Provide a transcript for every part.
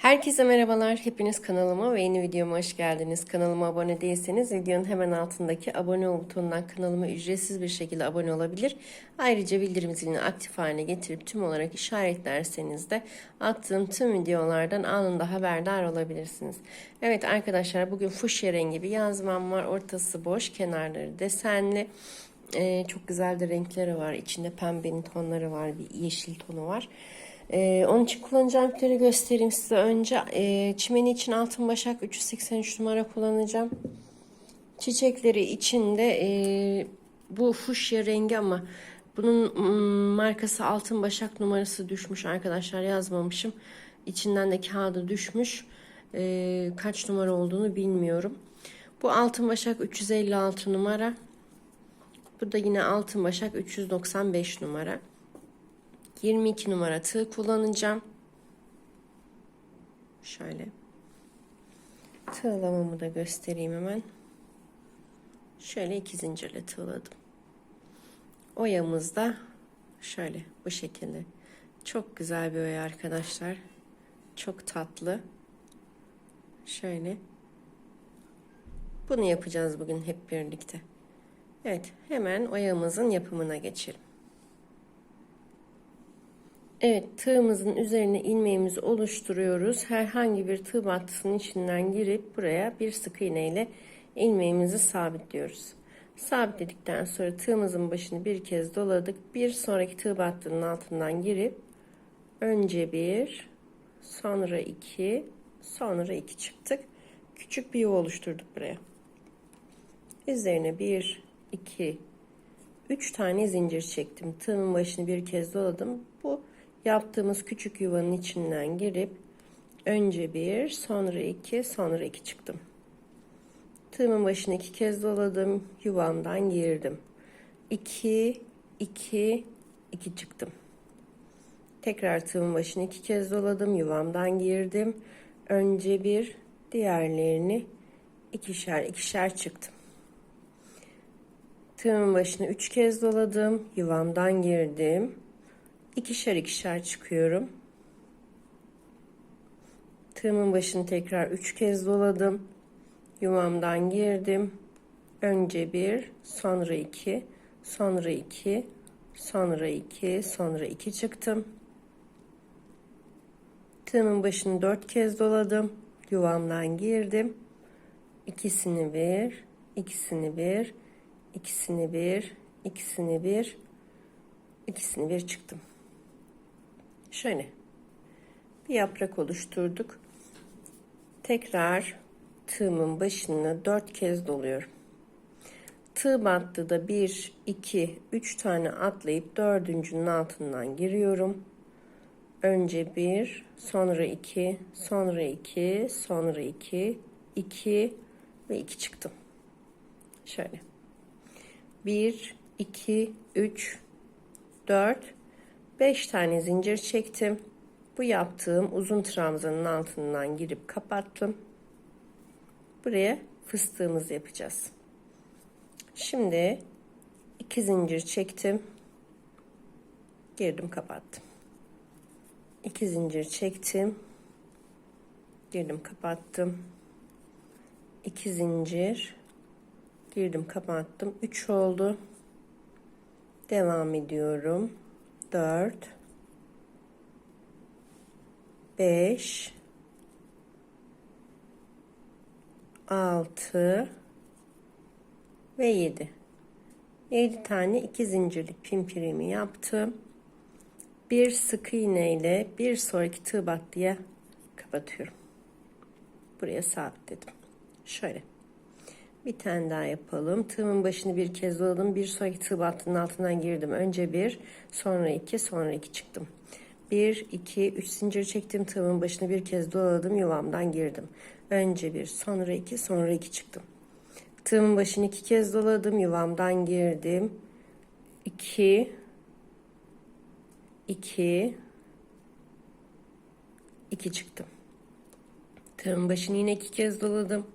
Herkese merhabalar. Hepiniz kanalıma ve yeni videoma hoş geldiniz. Kanalıma abone değilseniz videonun hemen altındaki abone ol butonundan kanalıma ücretsiz bir şekilde abone olabilir. Ayrıca bildirim zilini aktif haline getirip tüm olarak işaretlerseniz de attığım tüm videolardan anında haberdar olabilirsiniz. Evet arkadaşlar bugün fuşya rengi bir yazmam var. Ortası boş, kenarları desenli. Ee, çok güzel de renkleri var. İçinde pembenin tonları var, bir yeşil tonu var. Ee, onun için kullanacağım ipleri göstereyim size önce. Ee, çimeni için altın başak 383 numara kullanacağım. Çiçekleri içinde e, bu fuşya rengi ama bunun mm, markası altın başak numarası düşmüş arkadaşlar yazmamışım. İçinden de kağıdı düşmüş. Ee, kaç numara olduğunu bilmiyorum. Bu altın başak 356 numara. Bu da yine altın başak 395 numara. 22 numara tığ kullanacağım. Şöyle. Tığlamamı da göstereyim hemen. Şöyle iki zincirle tığladım. Oyamız da şöyle bu şekilde. Çok güzel bir oya arkadaşlar. Çok tatlı. Şöyle. Bunu yapacağız bugün hep birlikte. Evet, hemen oyamızın yapımına geçelim. Evet tığımızın üzerine ilmeğimizi oluşturuyoruz. Herhangi bir tığ battısının içinden girip buraya bir sık iğne ile ilmeğimizi sabitliyoruz. Sabitledikten sonra tığımızın başını bir kez doladık. Bir sonraki tığ battının altından girip önce bir, sonra iki, sonra iki çıktık. Küçük bir yuva oluşturduk buraya. Üzerine bir, iki, üç tane zincir çektim. Tığımın başını bir kez doladım. Bu yaptığımız küçük yuvanın içinden girip önce bir sonra iki sonra iki çıktım. Tığımın başını iki kez doladım. Yuvamdan girdim. İki, iki, iki çıktım. Tekrar tığımın başını iki kez doladım. Yuvamdan girdim. Önce bir diğerlerini ikişer ikişer çıktım. Tığımın başını üç kez doladım. Yuvamdan girdim ikişer ikişer çıkıyorum. Tığımın başını tekrar üç kez doladım. Yuvamdan girdim. Önce bir, sonra iki, sonra iki, sonra iki, sonra iki çıktım. Tığımın başını dört kez doladım. Yuvamdan girdim. İkisini bir, ikisini bir, ikisini bir, ikisini bir, ikisini bir çıktım. Şöyle bir yaprak oluşturduk. Tekrar tığımın başını dört kez doluyorum. Tığ battıda bir, iki, üç tane atlayıp dördüncünün altından giriyorum. Önce bir, sonra iki, sonra iki, sonra iki, iki ve iki çıktım. Şöyle. Bir, iki, üç, dört, 5 tane zincir çektim. Bu yaptığım uzun trabzanın altından girip kapattım. Buraya fıstığımızı yapacağız. Şimdi 2 zincir çektim. Girdim kapattım. 2 zincir çektim. Girdim kapattım. 2 zincir girdim kapattım. 3 oldu. Devam ediyorum. 4 5 6 ve 7 7 tane iki zincirlik pimpirimi yaptım. Bir sık iğne ile bir sonraki tığ battıya kapatıyorum. Buraya sabitledim. Şöyle bir tane daha yapalım. Tığımın başını bir kez doladım. Bir sonraki tığ battının altından girdim. Önce bir, sonra iki, sonra iki çıktım. Bir, iki, üç zincir çektim. Tığımın başını bir kez doladım. Yuvamdan girdim. Önce bir, sonra iki, sonra iki çıktım. Tığımın başını iki kez doladım. Yuvamdan girdim. İki, iki, iki çıktım. Tığımın başını yine iki kez doladım.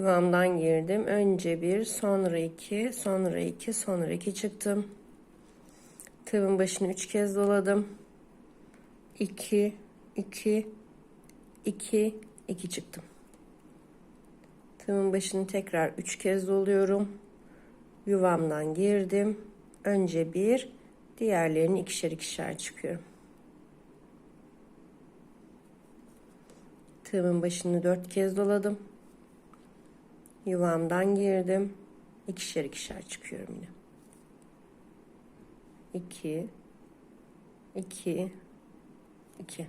Yuvamdan girdim. Önce bir, sonra iki, sonra iki, sonra iki çıktım. Tığın başını üç kez doladım. 2, 2, 2 2 çıktım. Tığımın başını tekrar 3 kez doluyorum. Yuvamdan girdim. Önce bir, diğerlerini ikişer ikişer çıkıyorum. Tığımın başını 4 kez doladım. Yuvamdan girdim. İkişer ikişer çıkıyorum yine. 2 2 2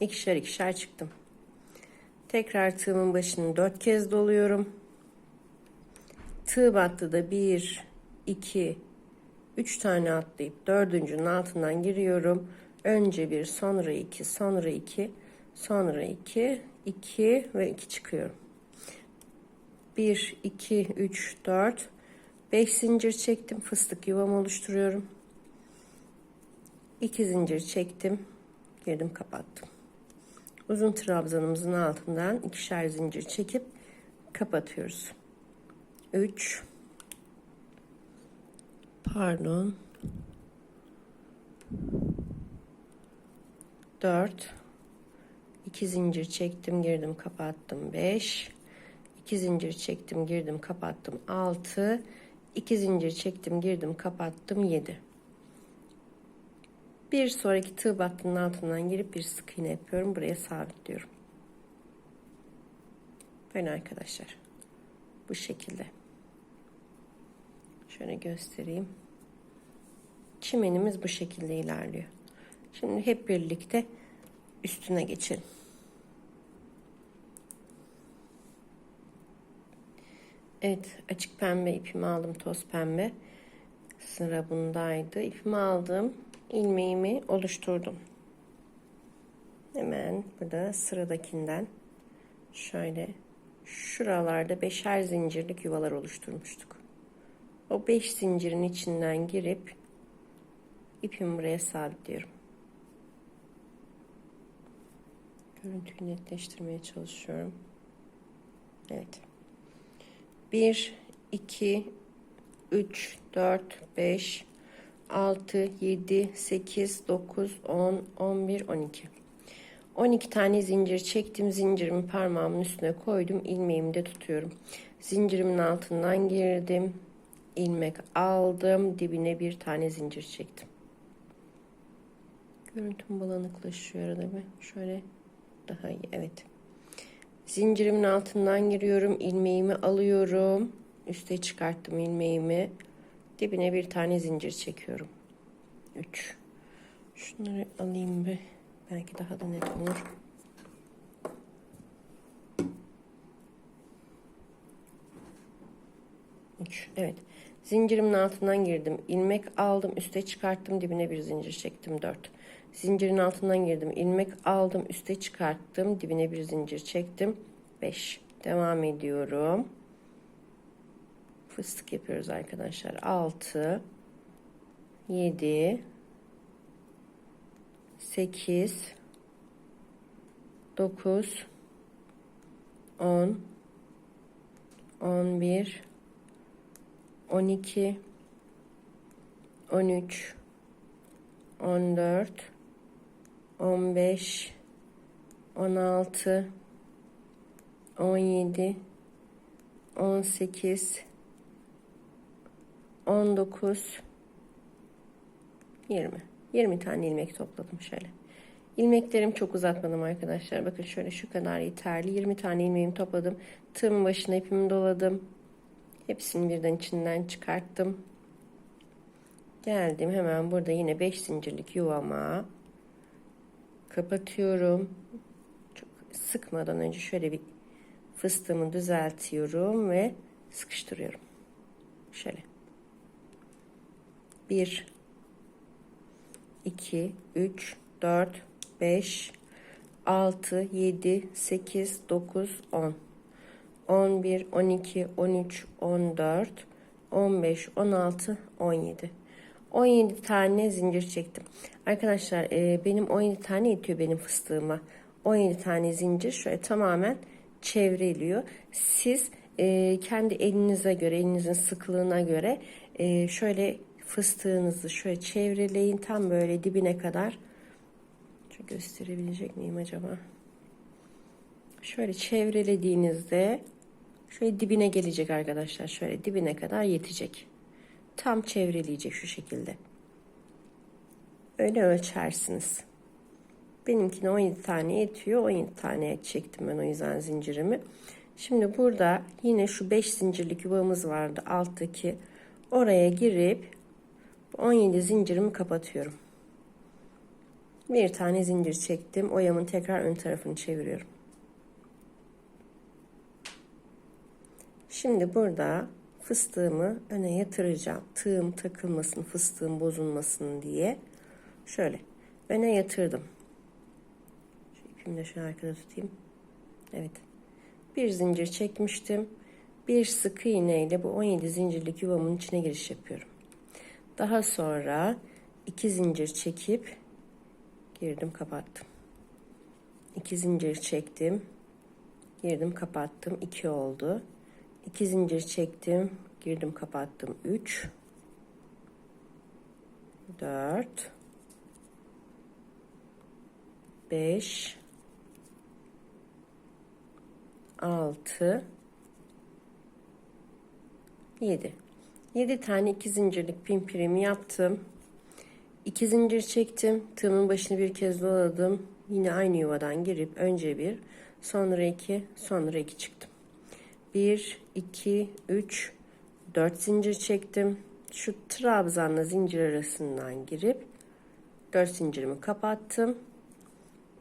ikişer ikişer çıktım. Tekrar tığımın başını dört kez doluyorum. Tığ battıda bir, iki, üç tane atlayıp dördüncünün altından giriyorum. Önce bir, sonra iki, sonra iki, sonra iki, iki ve iki çıkıyorum. Bir, iki, üç, dört, beş zincir çektim. Fıstık yuvamı oluşturuyorum. İki zincir çektim. Girdim kapattım uzun trabzanımızın altından ikişer zincir çekip kapatıyoruz. 3 pardon 4 2 zincir çektim girdim kapattım 5 2 zincir çektim girdim kapattım 6 2 zincir çektim girdim kapattım 7 bir sonraki tığ battının altından girip bir sık iğne yapıyorum. Buraya sabitliyorum. Böyle arkadaşlar. Bu şekilde. Şöyle göstereyim. Çimenimiz bu şekilde ilerliyor. Şimdi hep birlikte üstüne geçelim. Evet açık pembe ipimi aldım toz pembe. Sıra bundaydı. İpimi aldım ilmeğimi oluşturdum. Hemen burada sıradakinden şöyle şuralarda beşer zincirlik yuvalar oluşturmuştuk. O beş zincirin içinden girip ipimi buraya sabitliyorum. Görüntüyü netleştirmeye çalışıyorum. Evet. 1, 2, 3, 4, 5, 6, 7, 8, 9, 10, 11, 12. 12 tane zincir çektim. Zincirimi parmağımın üstüne koydum. ilmeğimi de tutuyorum. Zincirimin altından girdim. ilmek aldım. Dibine bir tane zincir çektim. Görüntüm bulanıklaşıyor arada bir. Şöyle daha iyi. Evet. Zincirimin altından giriyorum. ilmeğimi alıyorum. Üste çıkarttım ilmeğimi. Dibine bir tane zincir çekiyorum. 3. Şunları alayım bir. Belki daha da net olur. Üç. Evet. Zincirimin altından girdim. ilmek aldım. Üste çıkarttım. Dibine bir zincir çektim. 4. Zincirin altından girdim. ilmek aldım. Üste çıkarttım. Dibine bir zincir çektim. 5. Devam ediyorum fıstık yapıyoruz arkadaşlar. 6 7 8 9 10 11 12 13 14 15 16 17 18 19 20 20 tane ilmek topladım şöyle. İlmeklerim çok uzatmadım arkadaşlar. Bakın şöyle şu kadar yeterli. 20 tane ilmeğimi topladım. Tığımın başına ipimi doladım. Hepsini birden içinden çıkarttım. Geldim hemen burada yine 5 zincirlik yuvama kapatıyorum. Çok sıkmadan önce şöyle bir fıstığımı düzeltiyorum ve sıkıştırıyorum. Şöyle. 1 2 3 4 5 6 7 8 9 10 11 12 13 14 15 16 17 17 tane zincir çektim. Arkadaşlar e, benim 17 tane yetiyor benim fıstığıma. 17 tane zincir şöyle tamamen çevreliyor. Siz e, kendi elinize göre, elinizin sıklığına göre e, şöyle fıstığınızı şöyle çevreleyin tam böyle dibine kadar. Şu gösterebilecek miyim acaba? şöyle çevrelediğinizde şöyle dibine gelecek arkadaşlar. Şöyle dibine kadar yetecek. Tam çevreleyecek şu şekilde. Öyle ölçersiniz. Benimkine 17 tane yetiyor. 17 tane çektim ben o yüzden zincirimi. Şimdi burada yine şu 5 zincirlik yuvamız vardı alttaki. Oraya girip 17 zincirimi kapatıyorum. Bir tane zincir çektim. Oyamın tekrar ön tarafını çeviriyorum. Şimdi burada fıstığımı öne yatıracağım. Tığım takılmasın, fıstığım bozulmasın diye. Şöyle öne yatırdım. Şu ipimi de şöyle arkada tutayım. Evet. Bir zincir çekmiştim. Bir sık iğne ile bu 17 zincirlik yuvamın içine giriş yapıyorum. Daha sonra iki zincir çekip girdim kapattım. İki zincir çektim. Girdim kapattım. 2 oldu. İki zincir çektim. Girdim kapattım. 3 4 5 6 7 7 tane iki zincirlik pimpirimi yaptım. 2 zincir çektim. Tığımın başını bir kez doladım. Yine aynı yuvadan girip önce bir, sonra iki, sonra iki çıktım. 1 2 3 4 zincir çektim. Şu trabzanla zincir arasından girip 4 zincirimi kapattım.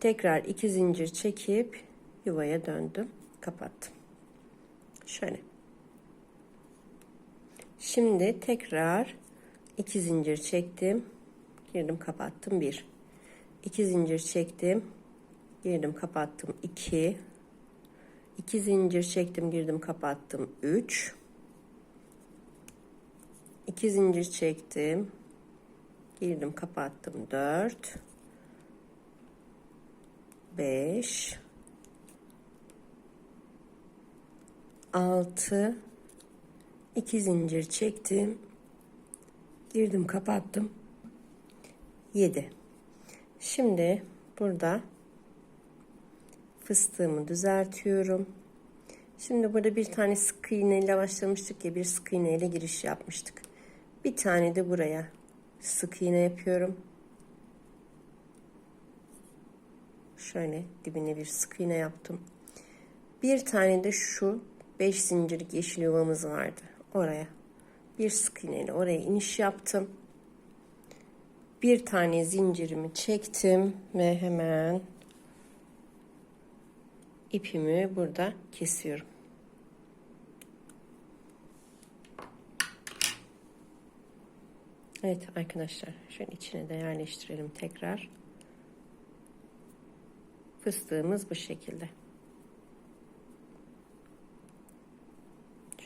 Tekrar 2 zincir çekip yuvaya döndüm, kapattım. Şöyle. Şimdi tekrar 2 zincir çektim girdim kapattım 1 2 zincir çektim girdim kapattım 2 2 zincir çektim girdim kapattım. 3 2 zincir çektim girdim kapattım. 4 5 6 2 zincir çektim girdim kapattım. 7. Şimdi burada fıstığımı düzeltiyorum. Şimdi burada bir tane sık iğne ile başlamıştık ya bir sık iğne ile giriş yapmıştık. Bir tane de buraya sık iğne yapıyorum. Şöyle dibine bir sık iğne yaptım. Bir tane de şu 5 zincirlik yeşil yuvamız vardı. Oraya bir sık iğne ile oraya iniş yaptım bir tane zincirimi çektim ve hemen ipimi burada kesiyorum. Evet arkadaşlar şöyle içine de yerleştirelim tekrar. Fıstığımız bu şekilde.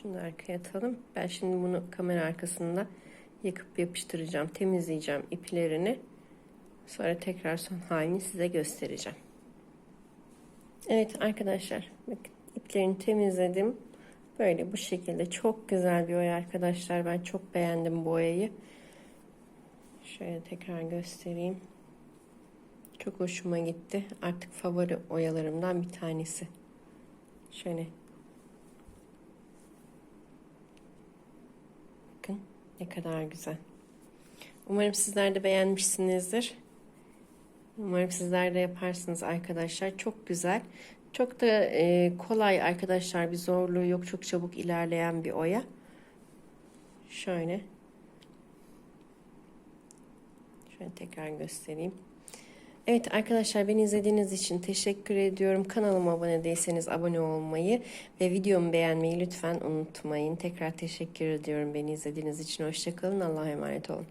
Şunu arkaya atalım. Ben şimdi bunu kamera arkasında yakıp yapıştıracağım, temizleyeceğim iplerini. Sonra tekrar son halini size göstereceğim. Evet arkadaşlar, bakın iplerini temizledim. Böyle bu şekilde çok güzel bir oya arkadaşlar. Ben çok beğendim bu oyayı. Şöyle tekrar göstereyim. Çok hoşuma gitti. Artık favori oyalarımdan bir tanesi. Şöyle Ne kadar güzel. Umarım sizler de beğenmişsinizdir. Umarım sizler de yaparsınız arkadaşlar. Çok güzel. Çok da e, kolay arkadaşlar. Bir zorluğu yok. Çok çabuk ilerleyen bir oya. Şöyle. Şöyle tekrar göstereyim. Evet arkadaşlar beni izlediğiniz için teşekkür ediyorum. Kanalıma abone değilseniz abone olmayı ve videomu beğenmeyi lütfen unutmayın. Tekrar teşekkür ediyorum beni izlediğiniz için. Hoşçakalın. Allah'a emanet olun.